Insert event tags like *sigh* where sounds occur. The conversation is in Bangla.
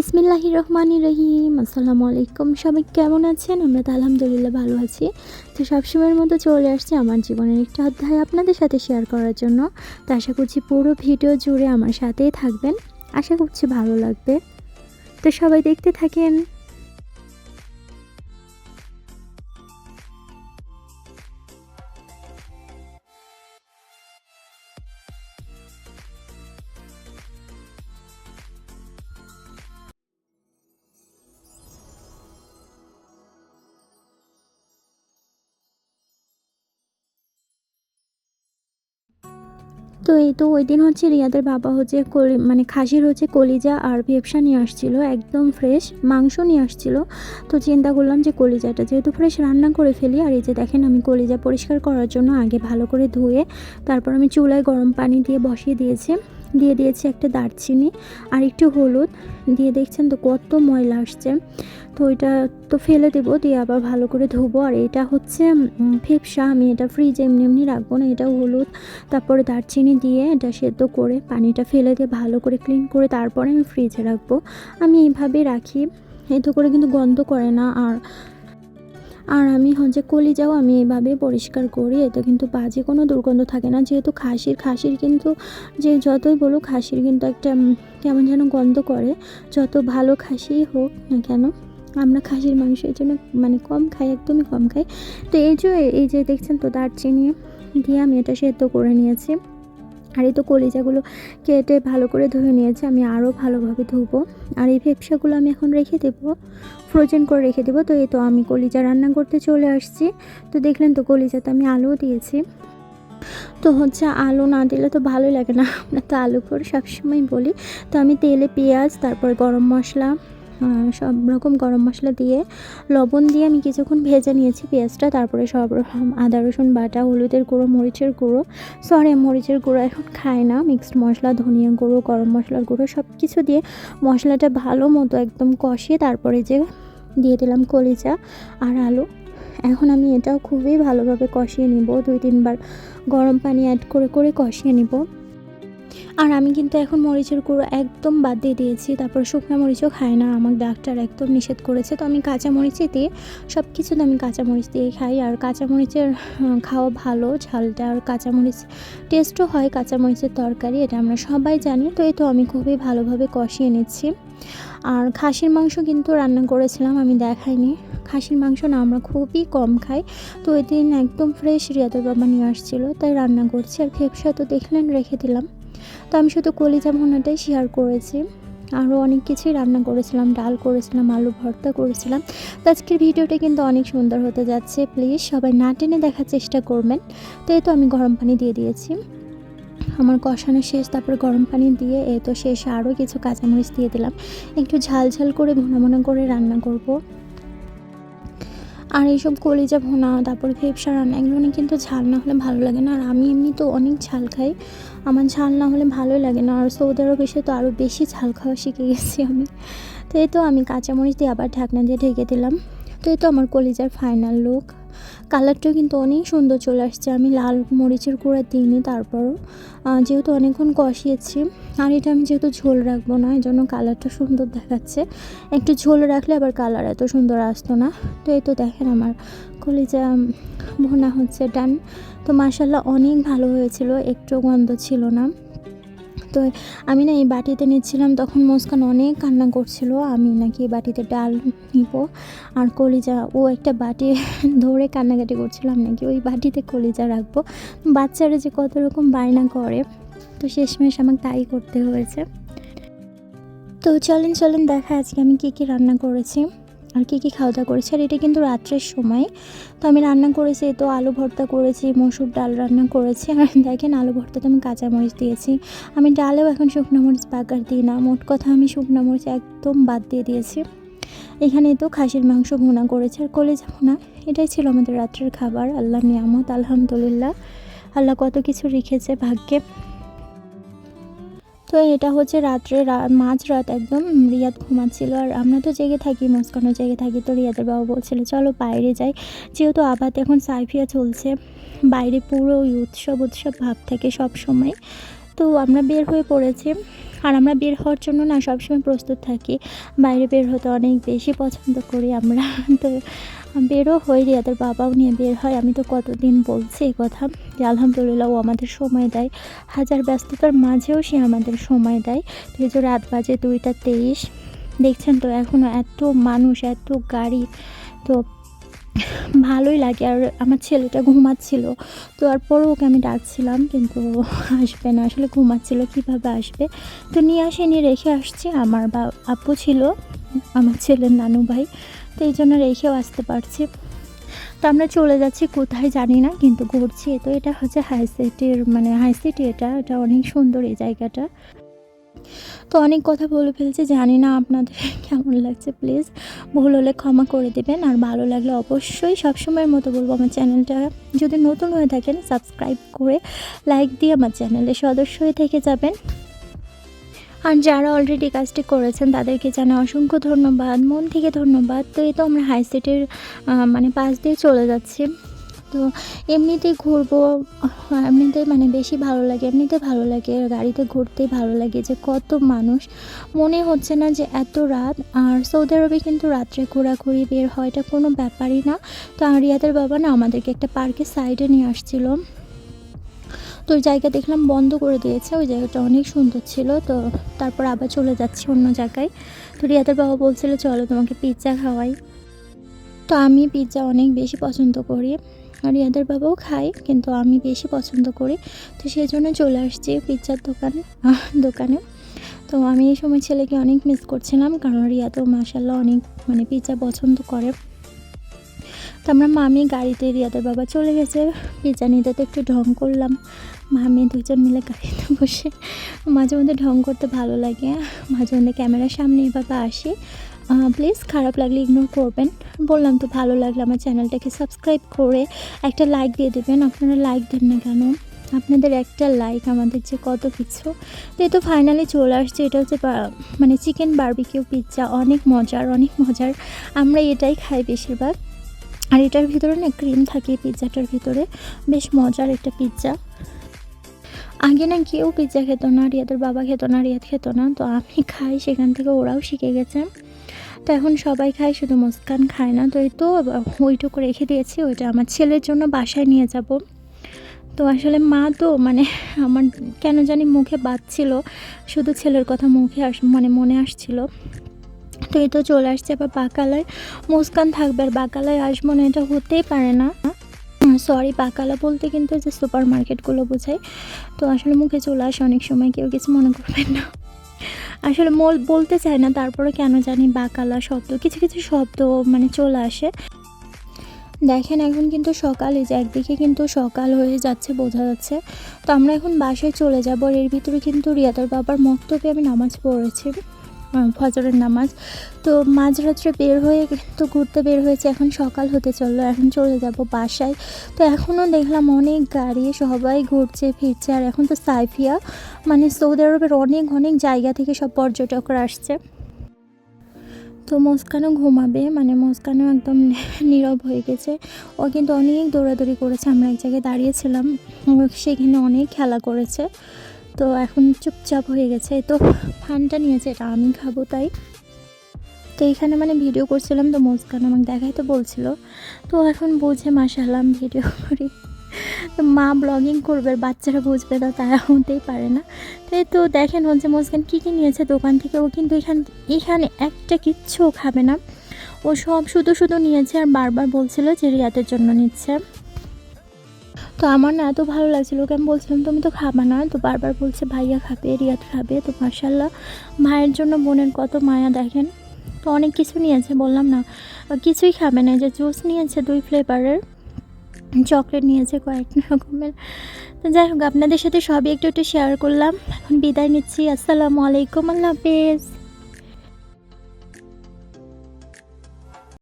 বিসমিল্লাহি রহমান রহিম আসসালামু আলাইকুম সবাই কেমন আছেন? আমরা তো আলহামদুলিল্লাহ ভালো আছি। তো সবসময়ের মতো চলে আসছে আমার জীবনের একটা অধ্যায় আপনাদের সাথে শেয়ার করার জন্য। তো আশা করছি পুরো ভিডিও জুড়ে আমার সাথেই থাকবেন। আশা করছি ভালো লাগবে। তো সবাই দেখতে থাকেন। তো এই তো ওই দিন হচ্ছে রিয়াদের বাবা হচ্ছে মানে খাসির হচ্ছে কলিজা আর ভেপসা নিয়ে আসছিল, একদম ফ্রেশ মাংস নিয়ে আসছিল। তো চিন্তা করলাম যে কলিজাটা যেহেতু ফ্রেশ রান্না করে ফেলি, আর এই যে দেখেন আমি কলিজা পরিষ্কার করার জন্য আগে ভালো করে ধুয়ে তারপর আমি চুলায় গরম পানি দিয়ে বসিয়ে দিয়েছি। দিয়ে দিয়েছি একটা দারচিনি আর একটু হলুদ। দিয়ে দেখছেন তো কত ময়লা আসছে। তো ওইটা তো ফেলে দেবো, দিয়ে আবার ভালো করে ধুবো। আর এটা হচ্ছে ফেপসা। আমি এটা ফ্রিজে এমনি এমনি রাখব না এটা হলুদ। তারপরে দারচিনি দিয়ে এটা সেদ্ধ করে পানিটা ফেলে দিয়ে ভালো করে ক্লিন করে তারপরে আমি ফ্রিজে রাখব। আমি এইভাবে রাখি। এতে করে কিন্তু গন্ধ করে না। আর আর আমি হচ্ছে কলিজাও আমি এইভাবে পরিষ্কার করি, এতে কিন্তু বাজে কোনো দুর্গন্ধ থাকে না। যেহেতু খাসির খাসির কিন্তু যে যতই বলুক খাসির কিন্তু একটা কেমন যেন গন্ধ করে। যত ভালো খাসিই হোক না কেন, আমরা খাসির মাংসের জন্য মানে কম খাই, একদমই কম খাই। তো এই যে এই যে দেখছেন তো দারচিনি, দিয়ে আমি এটা সেদ্ধ করে নিয়েছি। আর এই তো কলিজাগুলো কেটে ভালো করে ধুয়ে নিয়েছি, আমি আরও ভালোভাবে ধুবো। আর এই ভেপসাগুলো আমি এখন রেখে দেবো ফ্রোজেন করে রেখে দেবো। তো এই তো আমি কলিজা রান্না করতে চলে আসছি। তো দেখলেন তো কলিজাতে আমি আলুও দিয়েছি। তো হচ্ছে আলু না দিলে তো ভালোই লাগে না। আমরা তো আলু করে সবসময় বলি। তো আমি তেলে পেঁয়াজ, তারপর গরম মশলা সব রকম গরম মশলা দিয়ে লবণ দিয়ে আমি কিছুক্ষণ ভেজে নিয়েছি পেঁয়াজটা, তারপরে সব রকম আদা, রসুন বাটা, হলুদের গুঁড়ো, মরিচের গুঁড়ো। সরি মরিচের গুঁড়ো এখন খাই না মিক্সড মশলা, ধনিয়া গুঁড়ো, গরম মশলার গুঁড়ো সব কিছু দিয়ে মশলাটা ভালো মতো একদম কষিয়ে তারপরে যে দিয়ে দিলাম কলিজা আর আলু। এখন আমি এটাও খুবই ভালোভাবে কষিয়ে নিব, দুই তিনবার গরম পানি অ্যাড করে করে কষিয়ে নিব। আর আমি কিন্তু এখন মরিচের গুঁড়ো একদম বাদ দিয়ে দিয়েছি, তারপর শুকনো মরিচও খাই না, আমার ডাক্তার একদম নিষেধ করেছে। তো আমি কাঁচা মরিচে দিয়ে সব কিছুতে আমি কাঁচা মরিচ দিয়ে খাই, আর কাঁচা মরিচের খাওয়া ভালো, ঝালটা, আর কাঁচা মরিচ টেস্টও হয়, কাঁচা মরিচের তরকারি, এটা আমরা সবাই জানি। তো এই তো আমি খুবই ভালোভাবে কষিয়ে নিচ্ছি। আর খাসির মাংস কিন্তু রান্না করেছিলাম, আমি দেখাইনি। খাসির মাংস না, আমরা খুবই কম খাই। তো ওই দিন একদম ফ্রেশ রিয়াদের বাবা নিয়ে আসছিল, তাই রান্না করছি, আর খেপসা তো দেখলেন, রেখে দিলাম। তো আমি শুধু কলিজা ভুনাটাই শেয়ার করেছি। আরও অনেক কিছুই রান্না করেছিলাম, ডাল করেছিলাম, আলু ভর্তা করেছিলাম। তো আজকের ভিডিওটা কিন্তু অনেক সুন্দর হতে যাচ্ছে প্লিজ সবাই না টেনে দেখার চেষ্টা করবেন। তো এই তো আমি গরম পানি দিয়ে দিয়েছি। আমার কষানো শেষ, তারপর গরম পানি দিয়ে এ তো শেষে আরও কিছু কাঁচামরিচ দিয়ে দিলাম। একটু ঝাল ঝাল করে ভুনা ভুনা করে রান্না করব। আর এইসব কলিজা ভোনা, তারপর ভেপসা রান্না এগুলো কিন্তু ঝাল না হলে ভালো লাগে না। আর আমি এমনি তো অনেক ঝাল খাই। আমার ঝাল না হলে ভালোই লাগে না। আর সৌদি আরব এসে তো আরও বেশি ঝাল খাওয়া শিখে গেছি আমি। তো এই তো আমি কাঁচামরিচ দিয়ে আবার ঢাকনা দিয়ে ঢেকে দিলাম। তো এই তো আমার কলিজার ফাইনাল লুক কালারটাও কিন্তু অনেক সুন্দর চলে আসছে। আমি লাল মরিচের গুঁড়া দিইনি তারপরও যেহেতু অনেকক্ষণ কষিয়েছি, আর এটা আমি যেহেতু ঝোল রাখব না, এই জন্য কালারটা সুন্দর দেখাচ্ছে। একটু ঝোল রাখলে আবার কালার এত সুন্দর আসতো না। তো এই তো দেখেন আমার কলিজা ভুনা হচ্ছে ডান তো মাসাল্লাহ অনেক ভালো হয়েছিল, একটু গন্ধ ছিল না। তো আমি না এই বাটিতে নিচ্ছিলাম, তখন মুস্কান অনেক কান্না করছিল, আমি নাকি এই বাটিতে ডাল নিব। আর কলিজা, ও একটা বাটি *laughs* ধরে কান্নাকাটি করছিলাম নাকি ওই বাটিতে কলিজা রাখব। বাচ্চারা যে কত রকম বায়না করে, তো শেষমেশ আমাকে তাই করতে হয়েছে। তো চলেন চলেন, দেখা আজকে আমি কী কী রান্না করেছি। আর কী কী খাওয়া দাওয়া করেছি, আর এটা কিন্তু রাত্রের সময়। তো আমি রান্না করেছি তো আলু ভর্তা করেছি, মসুর ডাল রান্না করেছি। আর দেখেন আলু ভর্তাতে আমি কাঁচামরিচ দিয়েছি। আমি ডালেও এখন শুকনো মরিচ বাগার দিই না, মোট কথা আমি শুকনো মরিচ একদম বাদ দিয়ে দিয়েছি। এখানে তো খাসির মাংস ভুনা করেছে, আর কলেজা ভুনা, এটাই ছিল আমাদের রাত্রের খাবার। আল্লাহ নিয়ামত, আলহামদুলিল্লাহ। আল্লাহ কত কিছু রেখেছে ভাগ্যে। তো এটা হচ্ছে রাত্রে মাঝরাত একদম রিয়াদ ঘুমাচ্ছিল। আর আমরা তো জেগে থাকি, মাঝখানে জেগে থাকি, তো রিয়াদের বাবা বলছিল, চলো বাইরে যাই। যেহেতু আবার এখন সাইফিয়া চলছে, বাইরে পুরো উৎসব উৎসব ভাব থাকে সব সময়। তো আমরা বের হয়ে পড়েছি। আর আমরা বের হওয়ার জন্য না সবসময় প্রস্তুত থাকি। বাইরে বের হতে অনেক বেশি পছন্দ করি আমরা। *laughs* তো বেরও হই রিয়াদের বাবাও নিয়ে বের হয়। আমি তো কতদিন বলছি এই কথা। যে আলহামদুলিল্লাহ ও আমাদের সময় দেয়। হাজার ব্যস্ততার মাঝেও সে আমাদের সময় দেয়। তো রাত বাজে দুইটা তেইশ। দেখছেন তো এখনও এত মানুষ, এত গাড়ি। তো ভালোই লাগে। আর আমার ছেলেটা ঘুমাচ্ছিল। তো তারপরও ওকে আমি ডাকছিলাম, কিন্তু আসবে না। আসলে ঘুমাচ্ছিল, কীভাবে আসবে? তো নিয়ে আসেনি, রেখে আসছি। আমার বা, আপু ছিল, আমার ছেলের নানু ভাই। তো এই জন্য রেখেও আসতে পারছি। তো আমরা চলে যাচ্ছি, কোথায় জানি না, কিন্তু ঘুরছি। তো এটা হচ্ছে হাই সিটির মানে হাই সিটি এটা এটা অনেক সুন্দর এই জায়গাটা। তো অনেক কথা বলে ফেলছি, জানি না আপনাদের *laughs* কেমন লাগছে প্লিজ ভুল হলে ক্ষমা করে দেবেন, আর ভালো লাগলে অবশ্যই সবসময়ের মতো বলব আমার চ্যানেলটা। যদি নতুন হয়ে থাকেন সাবস্ক্রাইব করে লাইক দিয়ে আমার চ্যানেলে সদস্য হয়ে থেকে যাবেন। আর যারা অলরেডি কাজটি করেছেন, তাদেরকে জানা অসংখ্য ধন্যবাদ। মন থেকে ধন্যবাদ। তো এই তো আমরা হাই সিটির মানে পাশ দিয়ে চলে যাচ্ছি। তো এমনিতেই ঘুরবো এমনিতেই মানে বেশি ভালো লাগে, এমনিতে ভালো লাগে, গাড়িতে ঘুরতেই ভালো লাগে যে কত মানুষ। মনে হচ্ছে না যে এত রাত, আর সৌদি আরবে কিন্তু রাত্রে ঘোরাঘুরি বের হয়, এটা কোনো ব্যাপারই না। তো আর রিয়াদের বাবা না আমাদেরকে একটা পার্কের সাইডে নিয়ে আসছিল। তো ওই জায়গা দেখলাম বন্ধ করে দিয়েছে, ওই জায়গাটা অনেক সুন্দর ছিল, তো তারপর আবার চলে যাচ্ছি অন্য জায়গায়। তো রিয়াদের বাবা বলছিল, চলো তোমাকে পিৎজা খাওয়াই। তো আমি পিৎজা অনেক বেশি পছন্দ করি, আর রিয়াদের বাবাও খায়, কিন্তু আমি বেশি পছন্দ করি। তো সেই জন্য চলে আসছি পিৎজার দোকানে দোকানে। তো আমি এই সময় ছেলেকে অনেক মিস করছিলাম, কারণ রিয়া তো মাসাল্লাহ অনেক মানে পিৎজা পছন্দ করে। আমরা মামি গাড়িতে রিয়াদের বাবা চলে গেছে। পিৎজা নিতে তো একটু ঢং করলাম। মামি দুজন মিলে গাড়িতে বসে মাঝে মধ্যে ঢং করতে ভালো লাগে। মাঝে মধ্যে ক্যামেরার সামনে এভাবে আসি। প্লিজ খারাপ লাগলে ইগনোর করবেন। বললাম তো ভালো লাগলে আমার চ্যানেলটাকে সাবস্ক্রাইব করে একটা লাইক দিয়ে দেবেন। আপনারা লাইক দেন না কেন? আপনাদের একটা লাইক আমাদের যে কত কিছু। তো তো ফাইনালি চলে আসছে। এটা হচ্ছে মানে চিকেন বার্বিকিউ পিৎজা অনেক মজার অনেক মজার। আমরা এটাই খাই বেশিরভাগ। আর এটার ভিতরে না ক্রিম থাকে পিৎজাটার ভিতরে। বেশ মজার একটা পিৎজা আগে না কেউ পিৎজা খেত না, রিয়াদের বাবা খেত না, রিয়াদ খেত না। তো আমি খাই, সেখান থেকে ওরাও শিখে গেছে। তো এখন সবাই খায়, শুধু মুস্কান খায় না। তো এই তো ওইটুকু রেখে দিয়েছি, ওইটা আমার ছেলের জন্য বাসায় নিয়ে যাব। তো আসলে মা তো মানে আমার কেন জানি মুখে বাজছিল শুধু ছেলের কথা মুখে আস মানে মনে আসছিল। তো এই তো চলে আসছে আবার বাকালায়। মুস্কান থাকবে আর বাকালায় আসব না, এটা হতেই পারে না। সরি বাকালা বলতে কিন্তু যে সুপার মার্কেটগুলো বোঝায়। তো আসলে মুখে চলে আসে অনেক সময়, কেউ কিছু মনে করবেন না। আসলে মল, বলতে চায় না, তারপরে কেন জানি বাকালা শব্দ, কিছু কিছু শব্দ মানে চলে আসে। দেখেন, এখন কিন্তু সকাল যে একদিকে কিন্তু সকাল হয়ে যাচ্ছে, বোঝা যাচ্ছে। তো আমরা এখন বাসায় চলে যাব এর ভিতরে কিন্তু রিয়াদার বাবার মক্তবে আমি নামাজ পড়েছি। ফজরের নামাজ। তো মাঝরাত্রে বের হয়ে তো ঘুরতে বের হয়েছে, এখন সকাল হতে চলল, এখন চলে যাব বাসায়। তো এখনও দেখলাম অনেক গাড়ি, সবাই ঘুরছে, ফিরছে, আর এখন তো সাইফিয়া মানে সৌদি আরবের অনেক অনেক জায়গা থেকে সব পর্যটকরা আসছে। তো মুস্কানও ঘুমাবে মানে মুস্কানও একদম *laughs* নীরব হয়ে গেছে। ও কিন্তু অনেক দৌড়াদৌড়ি করেছে, আমরা এক জায়গায় দাঁড়িয়েছিলাম, সেখানে অনেক খেলা করেছে। তো এখন চুপচাপ হয়ে গেছে। তো ফানটা নিয়েছে, এটা আমি খাব তাই। তো এখানে মানে ভিডিও করছিলাম তো মুস্কান আমাকে দেখাই তো বলছিল। তো এখন বুঝে মাসালাম ভিডিও করি। তো মা ব্লগিং করবে, বাচ্চারা বুঝবে না, তারা হতেই পারে না। তো এই তো দেখেন হচ্ছে মুস্কান কী কী নিয়েছে দোকান থেকে? ও কিন্তু এখান, এখানে একটা কিচ্ছু খাবে না। ও সব শুধু শুধু নিয়েছে আর বারবার বলছিল যে রিয়াতের জন্য নিচ্ছে। তো আমার না এত ভালো লাগছিল ওকে আমি বলছিলাম, তুমি তো খাবা না? তো বারবার বলছে, ভাইয়া খাবে রিয়াত খাবে। তো মার্শাল্লাহ ভাইয়ের জন্য বোনের কত মায়া দেখেন। তো অনেক কিছু নিয়েছে, বললাম না, কিছুই খাবে না। যে জুস নিয়েছে দুই ফ্লেভারের, চকলেট নিয়েছে কয়েক রকমের। তো যাই হোক, আপনাদের সাথে সবই একটু একটু শেয়ার করলাম। এখন বিদায় নিচ্ছি। আসসালামু আলাইকুম, আল্লাহ হাফেজ।